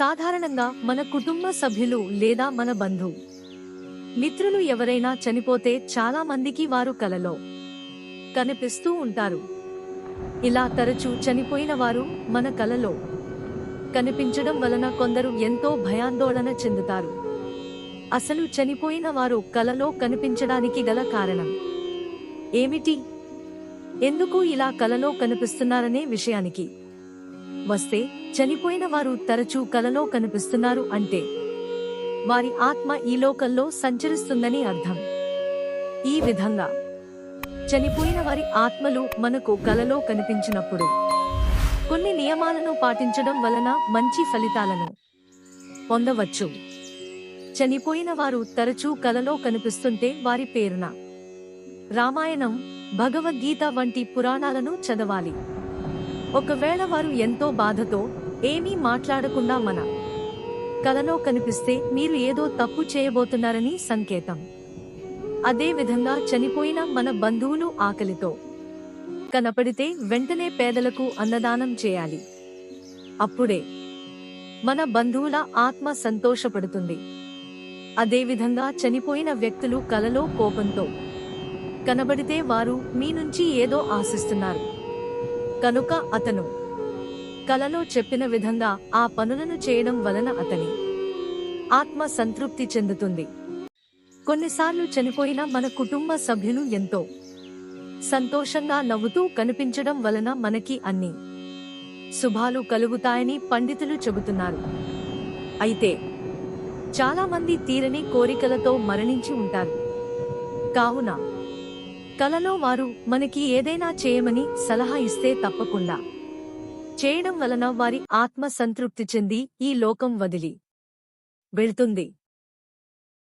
సాధారణంగా మన కుటుంబ సభ్యులు లేదా మన బంధువు. మిత్రులు ఎవరైనా చనిపోతే చాలా మందికి వారు కలలో కనిపిస్తూ ఉంటారు. ఇలా తరచూ చనిపోయిన వారు మన కలలో కనిపించడం వలన కొందరు ఎంతో భయాందోళన చెందుతారు. అసలు చనిపోయిన వారు కలలో కనిపించడానికి గల కారణం ఏమిటి? ఎందుకు ఇలా కలలో కనిపిస్తున్నారనే విషయానికి వస్తే చనిపోయిన వారు తరచూ కలలో కనిపిస్తున్నారు అంటే వారి ఆత్మ ఈ లోకంలో సంచరిస్తుందని అర్థం. ఈ విధంగా చనిపోయిన వారి ఆత్మలు మనకు కలలో కనిపించినప్పుడు కొన్ని నియమాలను పాటించడం వలన మంచి ఫలితాలను పొందవచ్చు. చనిపోయిన వారు తరచూ కలలో కనిపిస్తుంటే వారి పేరున రామాయణం భగవద్గీత వంటి పురాణాలను చదవాలి. ఒకవేళ వారు ఎంతో బాధతో ఏమీ మాట్లాడకుండా మన కలలో కనిపిస్తే మీరు ఏదో తప్పు చేయబోతున్నారని సంకేతం. అదేవిధంగా చనిపోయిన మన బంధువులు ఆకలితో కనపడితే వెంటనే పేదలకు అన్నదానం చేయాలి. అప్పుడే మన బంధువుల ఆత్మ సంతోషపడుతుంది. అదేవిధంగా చనిపోయిన వ్యక్తులు కలలో కోపంతో కనబడితే వారు మీ నుంచి ఏదో ఆశిస్తున్నారు. కనుక అతను కలలో చెప్పిన విధంగా ఆ పనులను చేయడం వలన అతని ఆత్మ సంతృప్తి చెందుతుంది. కొన్నిసార్లు చనిపోయిన మన కుటుంబ సభ్యులు ఎంతో సంతోషంగా నవ్వుతూ కనిపించడం వలన మనకి అన్ని శుభాలు కలుగుతాయని పండితులు చెబుతున్నారు. అయితే చాలా మంది తీరని కోరికలతో మరణించి ఉంటారు. కావున కలలో వారు మనకి ఏదైనా చేయమని సలహా ఇస్తే తప్పకుండా. చేయడం వలన వారి ఆత్మ సంతృప్తి చెంది ఈ లోకం వదిలి. వెళ్తుంది.